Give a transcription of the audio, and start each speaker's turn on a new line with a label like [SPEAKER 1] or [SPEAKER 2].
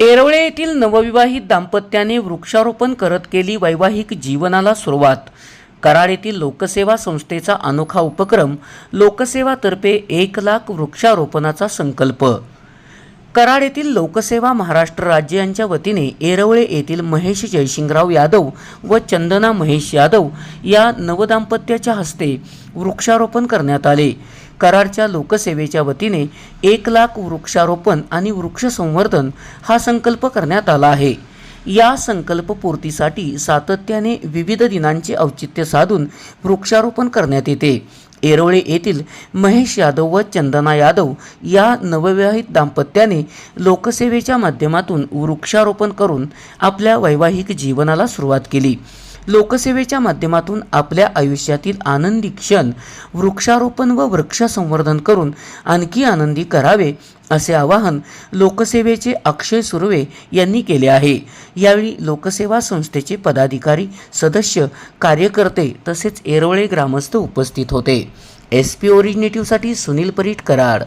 [SPEAKER 1] येरवळे येथील नवविवाहित दाम्पत्याने वृक्षारोपण करत केली वैवाहिक जीवनाला सुरुवात. कराड येथील लोकसेवा संस्थेचा अनोखा उपक्रम लोकसेवातर्फे एक लाख वृक्षारोपणाचा संकल्प. कराड येथील लोकसेवा महाराष्ट्र राज्य यांच्या वतीने येरवळे येथील महेश जयसिंगराव यादव व चंदना महेश यादव या नवदाम्पत्याच्या हस्ते वृक्षारोपण करण्यात आले. कराडच्या लोकसेवेच्या वतीने एक लाख वृक्षारोपण आणि वृक्ष संवर्धन हा संकल्प करण्यात आला आहे. या संकल्पपूर्तीसाठी सातत्याने विविध दिनांचे औचित्य साधून वृक्षारोपण करण्यात येते. येरोळे येथील महेश यादव व चंदना यादव या नवविवाहित दाम्पत्याने लोकसेवेच्या माध्यमातून वृक्षारोपण करून आपल्या वैवाहिक जीवनाला सुरुवात केली. लोकसेवेच्या माध्यमातून आपल्या आयुष्यातील आनंदी क्षण वृक्षारोपण व वृक्ष संवर्धन करून आणखी आनंदी करावे असे आवाहन लोकसेवेचे अक्षय सुर्वे यांनी केले आहे. यावेळी लोकसेवा संस्थेचे पदाधिकारी सदस्य कार्यकर्ते तसेच येरवळे ग्रामस्थ उपस्थित होते. एस पी ओरिजिनेटिव्हसाठी सुनील परीट कराड.